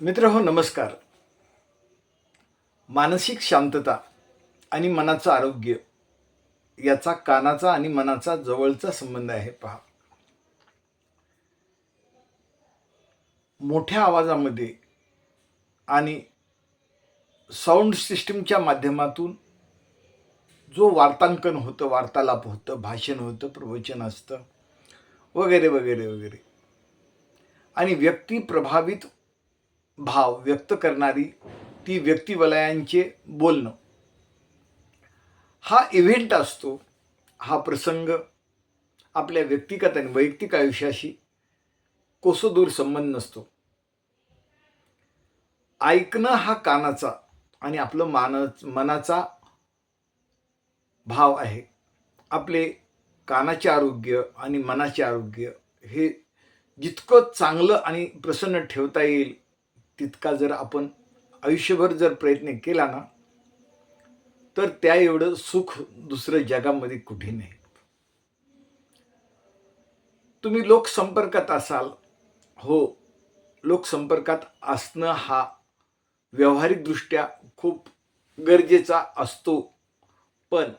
मित्र हो नमस्कार. मानसिक शांतता आणि मनाचं आरोग्य याचा कानाचा आणि मनाचा जवळचा संबंध आहे पहा. मोठ्या आवाजामध्ये आणि साऊंड सिस्टीमच्या माध्यमातून जो वार्तांकन होतं वार्तालाप होतं भाषण होतं प्रवचन असतं वगैरे वगैरे वगैरे. आणि व्यक्ती प्रभावित भाव व्यक्त करणारी ती व्यक्तिवलयांचे बोलणं. हा इव्हेंट असतो हा प्रसंग आपल्या व्यक्तिगत आणि वैयक्तिक आयुष्याशी कोसदूर संबंध नसतो. ऐकणं हा कानाचा आणि आपलं मान मनाचा भाव आहे. आपले कानाचे आरोग्य आणि मनाचे आरोग्य हे जितकं चांगलं आणि प्रसन्न ठेवता येईल तितका जर आपण आयुष्यभर जर प्रयत्न केला ना तर त्या एवढं सुख दुसरं जगामध्ये कुठे नाही. तुम्ही लोकसंपर्कात असाल हो लोकसंपर्कात असणं हा व्यावहारिकदृष्ट्या खूप गरजेचा असतो पण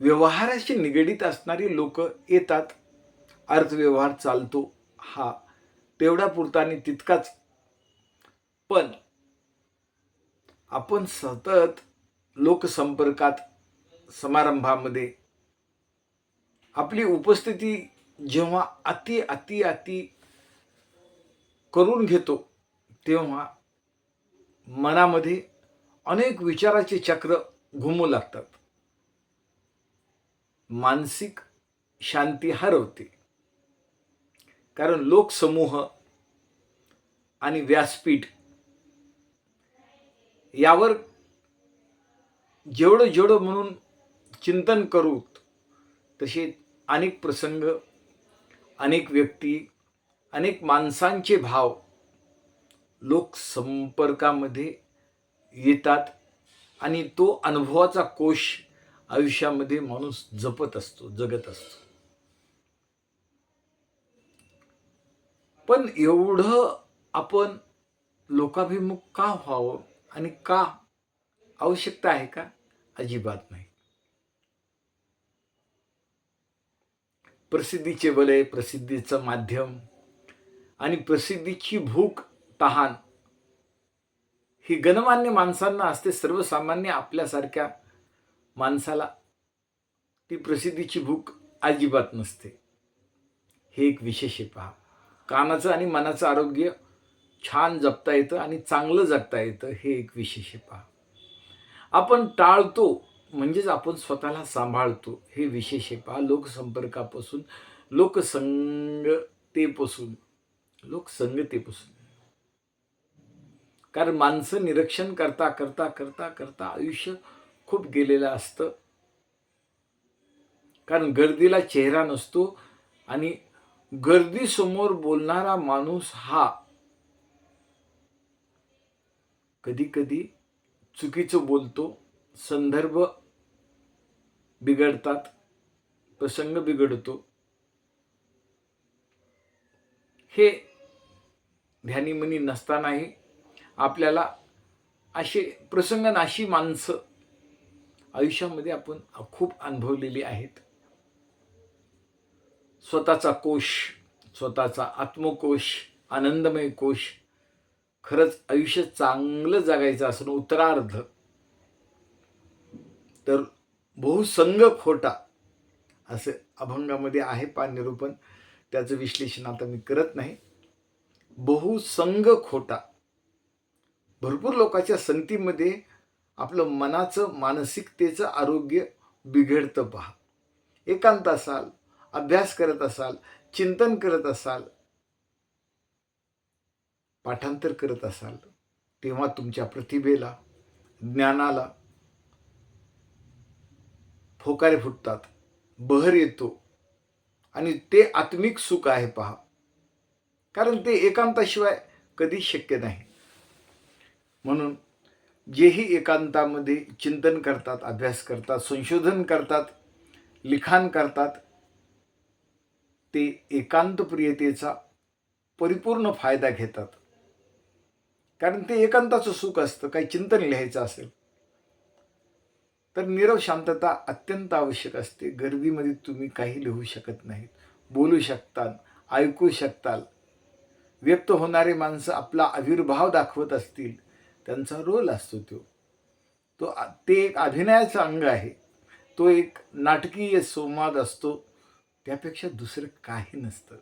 व्यवहाराशी निगडीत असणारी लोक येतात अर्थव्यवहार चालतो हा तेवढा पुरता आणि तितकाच. पण आपण सतत लोकसंपर्कात समारंभामध्ये आपली उपस्थिती जेव्हा अति अति अति करून घेतो तेव्हा मनामध्ये अनेक विचाराचे चक्र घुमू लागतात. मानसिक शांती हरवते. कारण लोकसमूह आणि व्यासपीठ यावर जेवढं जेवढं म्हणून चिंतन करू तसे अनेक प्रसंग अनेक व्यक्ती अनेक माणसांचे भाव लोकसंपर्कामध्ये येतात आणि तो अनुभवाचा कोश आयुष्यामध्ये माणूस जपत असतो जगत असतो. पण एवढं आपण लोकाभिमुख का व्हावं आणि का आवश्यकता आहे का? अजिबात नाही. प्रसिद्धीचे वलय प्रसिद्धीचं माध्यम आणि प्रसिद्धीची भूक तहान ही गणमान्य माणसांना असते. सर्वसामान्य आपल्यासारख्या माणसाला ती प्रसिद्धीची भूक अजिबात नसते. हे एक विशेष आहे पहा. कानाचं आणि मनाचं आरोग्य छान जपता येतं आणि चांगलं जगता येतं हे एक विशेष पहा. आपण टाळतो म्हणजेच आपण स्वतःला सांभाळतो हे विशेष पहा. लोकसंपर्कापासून लोकसंगतेपासून लोकसंगतेपासून. कारण माणसं निरीक्षण करता करता करता करता आयुष्य खूप गेलेलं असतं. कारण गर्दीला चेहरा नसतो आणि गर्दीसमोर बोलणारा माणूस हा कधी कधी चुकीचं बोलतो संदर्भ बिघडतात प्रसंग बिघडतो. हे ध्यानीमनी नसतानाही आपल्याला असे प्रसंगनाशी माणसं आयुष्यामध्ये आपण खूप अनुभवलेली आहेत. स्वतःचा कोश स्वतःचा आत्मकोश आनंदमय कोश खरंच आयुष्य चांगलं जगायचं असणं उत्तरार्ध. तर बहुसंग खोटा असं अभंगामध्ये आहे पा त्याचं विश्लेषण आता मी करत नाही. बहुसंग खोटा. भरपूर लोकांच्या संगतीमध्ये आपलं मनाचं मानसिकतेचं आरोग्य बिघडतं पहा. एकांत असाल अभ्यास करत असाल चिंतन करत असाल पाठांतर करत असाल तेव्हा तुमच्या प्रतिभेला ज्ञानाला फोकारे फुटतात बहर येतो. आणि ते आत्मिक सुख आहे पहा. कारण ते एकांताशिवाय कधी शक्य नाही. म्हणून जेही एकांतामध्ये चिंतन करतात अभ्यास करतात संशोधन करतात लिखाण करतात ते एकांतप्रियतेचा परिपूर्ण फायदा घेतात. कारण ते एकांताचं सुख असतं काही चिंतन लिहायचं असेल. तर नीरव शांतता अत्यंत आवश्यक असते. गर्दीमध्ये तुम्ही काही लिहू शकत नाहीत बोलू शकताल ऐकू शकताल. व्यक्त होणारे माणसं आपला आविर्भाव दाखवत असतील त्यांचा रोल असतो तो. तो ते एक अभिनयाचं अंग आहे. तो एक नाटकीय संवाद असतो. त्यापेक्षा दुसरं काही नसतं.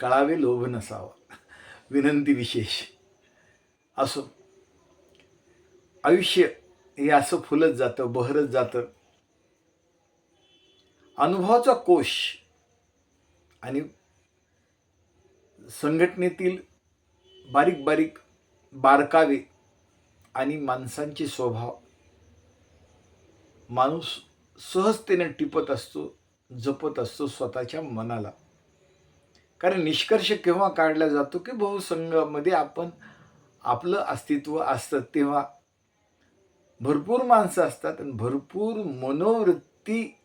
कळावे लोभ नसावा. विनंती विशेष. असो. आयुष्य हे असं फुलत जातं बहरत जातं. अनुभवाचा कोश आणि संघटनेतील बारीक बारीक बारकावे आणि माणसांचे स्वभाव माणूस सहजतेने टिपत असतो जपत असतो स्वतःच्या मनाला. कारण निष्कर्ष केव्हा काढला जातो की बहुसंघामध्ये आपण आपलं अस्तित्व असतं तेव्हा. भरपूर माणसं असतात आणि भरपूर मनोवृत्ती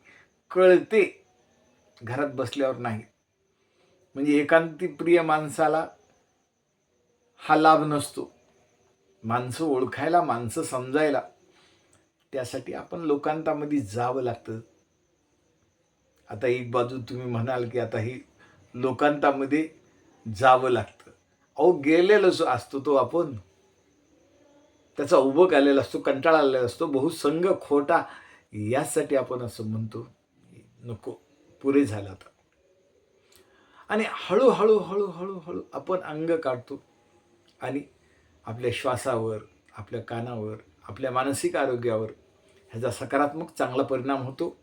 कळते घरात बसल्यावर नाही. म्हणजे एकांती प्रिय माणसाला हा लाभ नसतो. माणसं ओळखायला माणसं समजायला. त्यासाठी आपण लोकांतामध्ये जावं लागतं. आता एक बाजू तुम्ही म्हणाल की आता ही लोकांतामध्ये जावं लागतं. अहो गेलेलोच असतो तो आपण. त्याचा उभं आलेला असतो कंटाळा आलेला असतो बहुसंग खोटा यासाठी आपण असं म्हणतो. नको पुरे झालं आता. आणि हळूहळू हळूहळू हळू आपण अंग काढतो. आणि आपल्या श्वासावर आपल्या कानावर आपल्या मानसिक आरोग्यावर ह्याचा सकारात्मक चांगला परिणाम होतो.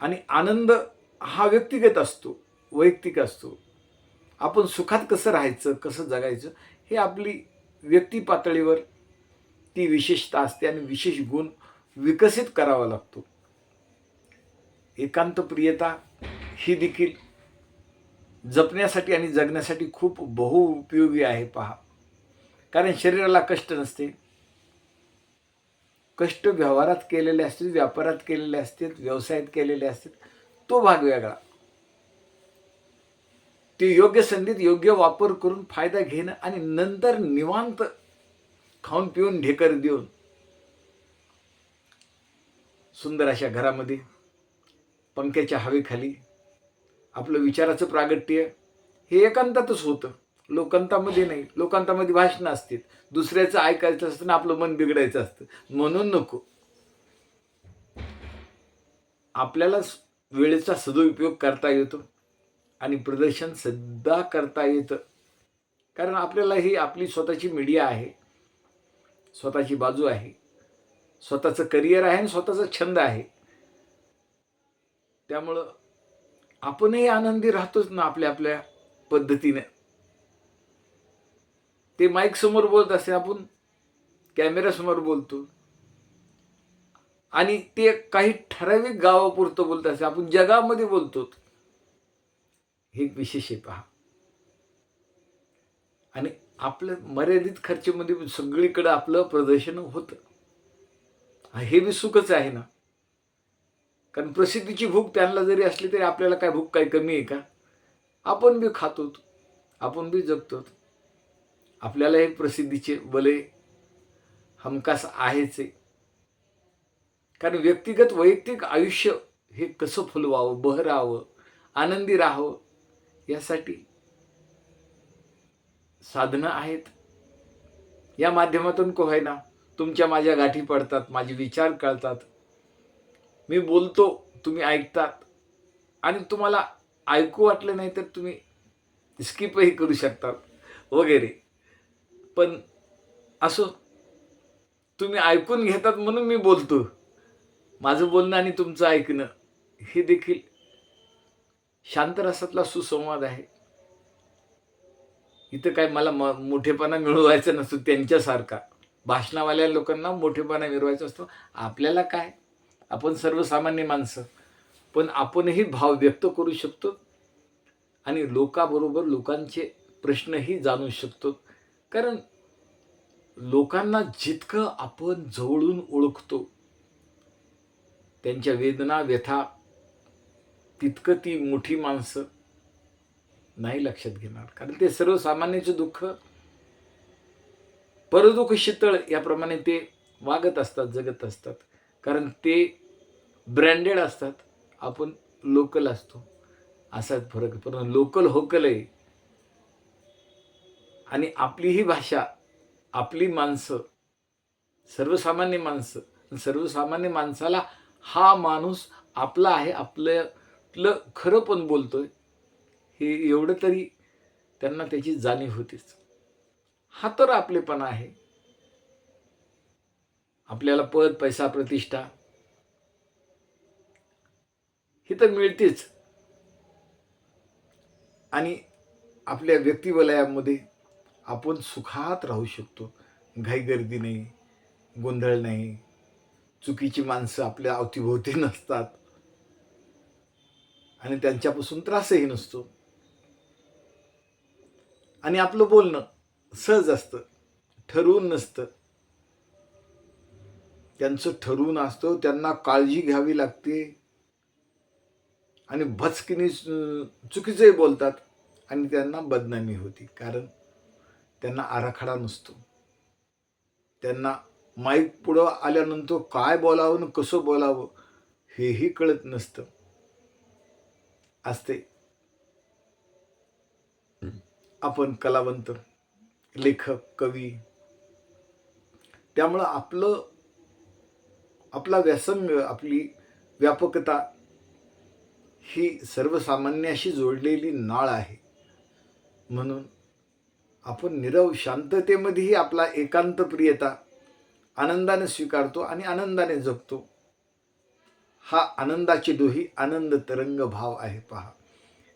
आणि आनंद हा व्यक्तिगत असतो वैयक्तिक असतो. आपण सुखात कसं राहायचं कसं जगायचं हे आपली व्यक्ती पातळीवर ती विशेषता असते आणि विशेष गुण विकसित करावा लागतो. एकांत प्रियता ही देखील जपण्यासाठी आणि जगण्यासाठी खूप बहुउपयोगी आहे पहा. कारण शरीराला कष्ट नसते कष्ट व्यवहारात केलेले असतील व्यापारात केलेले असतील व्यवसायात केलेले असतील तो भाग वेगळा. ते योग्य संधीत योग्य वापर करून फायदा घेणं आणि नंतर निवांत खाऊन पिऊन ढेकर देऊन सुंदर अशा घरामध्ये पंख्याच्या हवेखाली आपलं विचाराचं प्रागट्य हे एकांतातच होतं. लोकांतामध्ये नाही लोकांतामध्ये भाषणं असतील. दुसऱ्याचं ऐकायचं असतं ना आपलं मन बिघडायचं असतं. म्हणून नको. आपल्याला वेळेचा सदुपयोग करता येतो आणि प्रदर्शन सुद्धा करता येतं. कारण आपल्याला ही आपली स्वतःची मीडिया आहे. स्वतःची बाजू आहे. स्वतःचं करिअर आहे आणि स्वतःचा छंद आहे. त्यामुळं आपणही आनंदी राहतोच ना आपल्या आपल्या पद्धतीने. ते माईक समोर बोलत असते आपण कॅमेऱ्यासमोर बोलतो. आणि ते काही ठराविक गावापुरतं बोलत असते आपण जगामध्ये बोलतो. हे विशेष आहे पहा. आणि आपलं मर्यादित खर्चामध्ये सगळीकडे आपलं प्रदर्शन होतं. हे बी सुखच आहे ना. कारण प्रसिद्धीची भूक त्यांना जरी असली तरी आपल्याला काय भूक काय कमी आहे का? आपण बी खातो आपण बी जगतो आपल्याला हे प्रसिद्धीचे बले हमखास आहेच आहे कारण व्यक्तिगत वैयक्तिक आयुष्य हे कसं फुलवावं बहरावं आनंदी राहावं यासाठी साधनं आहेत. या माध्यमातून को आहे ना तुमच्या माझ्या गाठी पडतात माझे विचार कळतात. मी बोलतो तुम्ही ऐकतात. आणि तुम्हाला ऐकू वाटलं नाही तर तुम्ही स्किपही करू शकतात वगैरे. पण असो तुम्ही ऐकून घेतात म्हणून मी बोलतो. माझं बोलणं आणि तुमचं ऐकणं हे देखील शांत रसातला सुसंवाद आहे. इथं काय मला म मोठेपणा मिळवायचा नसतो त्यांच्यासारखा. भाषणावाल्या लोकांना मोठेपणा मिळवायचा असतो. आपल्याला काय? आपण सर्वसामान्य माणसं. पण आपणही भाव व्यक्त करू शकतो आणि लोकाबरोबर लोकांचे प्रश्नही जाणू शकतो. कारण लोकांना जितकं आपण जवळून ओळखतो त्यांच्या वेदना व्यथा तितकं ती मोठी माणसं नाही लक्षात घेणार. कारण ते सर्वसामान्याचे दुःख परदुःख शीतळ याप्रमाणे ते वागत असतात जगत असतात. कारण ते ब्रँडेड असतात. आपण लोकल असतो. असाच फरक पण लोकल होकल आहे आणि आपली ही भाषा आपली माणसं सर्वसामान्य माणसं सर्वसामान्य माणसाला हा माणूस आपला आहे आपलं आपलं खरं पण बोलतोय हे एवढं तरी त्यांना त्याची जाणीव होतीच. हा तर आपलेपणा आहे. आपल्याला पद पैसा प्रतिष्ठा ही तर मिळतेच. आणि आपल्या व्यक्तिवलयामध्ये आपण सुखात राहू शकतो. घाई गर्दी नाही गोंधळ नाही चुकीची माणसं आपल्या अवतीभोवती नसतात. आणि त्यांच्यापासून त्रासही नसतो. आणि आपलं बोलणं सहज असतं. ठरवून नसतं. त्यांचं ठरवून असतं त्यांना काळजी घ्यावी लागते. आणि भचकिनी चुकीचंही बोलतात. आणि त्यांना बदनामी होती. कारण त्यांना आराखडा नसतो. त्यांना माईक पुढं आल्यानंतर काय बोलावं आणि कसं बोलावं हेही कळत नसतं. असते आपण कलावंत लेखक कवी त्यामुळं आपलं आपला व्यासंग आपली व्यापकता ही सर्वसामान्याशी जोडलेली नाळ आहे. म्हणून आपण निरव शांततेमध्येही आपला एकांत प्रियता आनंदाने स्वीकारतो आणि आनंदाने जगतो. हा आनंदाची दोही आनंद तरंग भाव आहे पहा.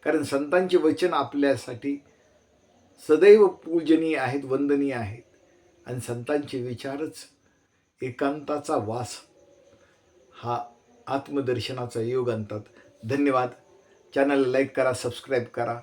कारण संतांचे वचन आपल्यासाठी सदैव पूजनीय आहेत वंदनीय आहेत. आणि संतांचे विचारच एकांताचा वास हा आत्मदर्शनाचा योग आणतात. धन्यवाद. चॅनलला लाईक करा सबस्क्राईब करा.